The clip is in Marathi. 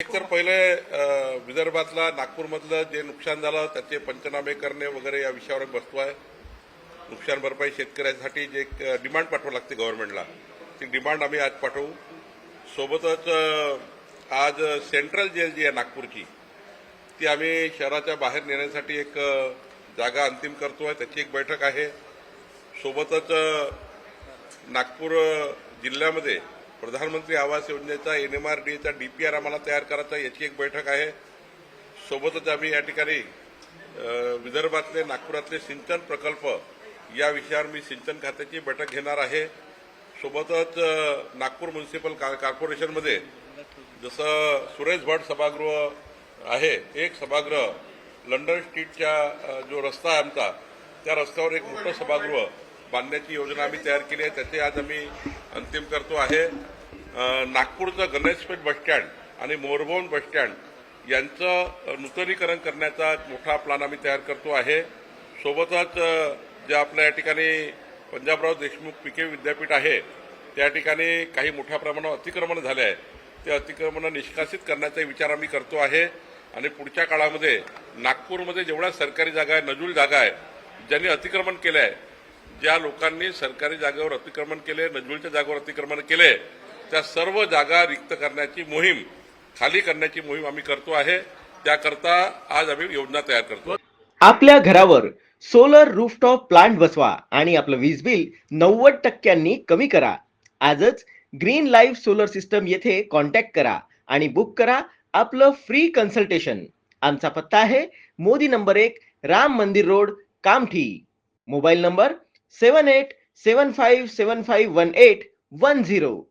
एक तर पहिले विदर्भातला नागपूरमधलं जे नुकसान झालं त्याचे पंचनामे करणे वगैरे या विषयावर बसतो आहे. नुकसान भरपाई शेतकऱ्यांसाठी जे डिमांड पाठवावं लागते गव्हर्नमेंटला ती डिमांड आम्ही आज पाठवू. सोबतच आज सेंट्रल जेल जी आहे नागपूरची ती आम्ही शहराच्या बाहेर नेण्यासाठी एक जागा अंतिम करतो आहे. त्याची एक बैठक आहे. सोबतच नागपूर जिल्ह्यामध्ये प्रधानमंत्री आवास योजनेचा एन एम आर डीचा डी पी आर आम्हाला तयार करायचा याची एक बैठक आहे. सोबतच आम्ही या ठिकाणी विदर्भातले नागपुरातले सिंचन प्रकल्प या विषयावर मी सिंचन खात्याची बैठक घेणार आहे. सोबतच नागपूर म्युन्सिपल का- कॉर्पोरेशनमध्ये जसं सुरेश भट सभागृह आहे एक सभागृह लंडन स्ट्रीटच्या जो रस्ता आहे आमचा त्या रस्त्यावर एक मोठं सभागृह बांधण्याची योजना आम्ही तयार केली आहे. त्याचे आज आम्ही अंतिम करतो आहे. नागपूरचं गणेशपेठ बसस्टँड आणि मोरभवन बसस्टँड यांचं नूतनीकरण करण्याचा मोठा प्लॅन आम्ही तयार करतो आहे. सोबतच जे आपल्या या ठिकाणी पंजाबराव देशमुख पिके विद्यापीठ आहे त्या ठिकाणी काही मोठ्या प्रमाणावर अतिक्रमण झाले आहे ते अतिक्रमण निष्कासित करण्याचा विचार आम्ही करतो आहे. आणि पुढच्या काळामध्ये नागपूरमध्ये जेवढ्या सरकारी जागा आहे नजूल जागा आहे ज्यांनी अतिक्रमण केलं आहे ज्या लोकांनी सरकारी जागेवर अतिक्रमण केले नजूलच्या जागेवर अतिक्रमण केले त्या सर्व जागा रिक्त करण्याची मोहीम खाली करण्याची मोहीम आम्ही करतो आहे. त्याकरता आज आम्ही योजना तयार करतो. आपल्या घरावर सोलर रूफटॉप प्लांट बसवा आणि आपलं वीज बिल नव्वद टक्क्यांनी कमी करा. आजच ग्रीन लाईफ सोलर सिस्टम येथे कॉन्टॅक्ट करा आणि बुक करा आपलं फ्री कन्सल्टेशन आमचा पत्ता आहे मोदी नंबर एक Ram Mandir road Kamthi. Mobile number seven eight seven five seven five one eight one zero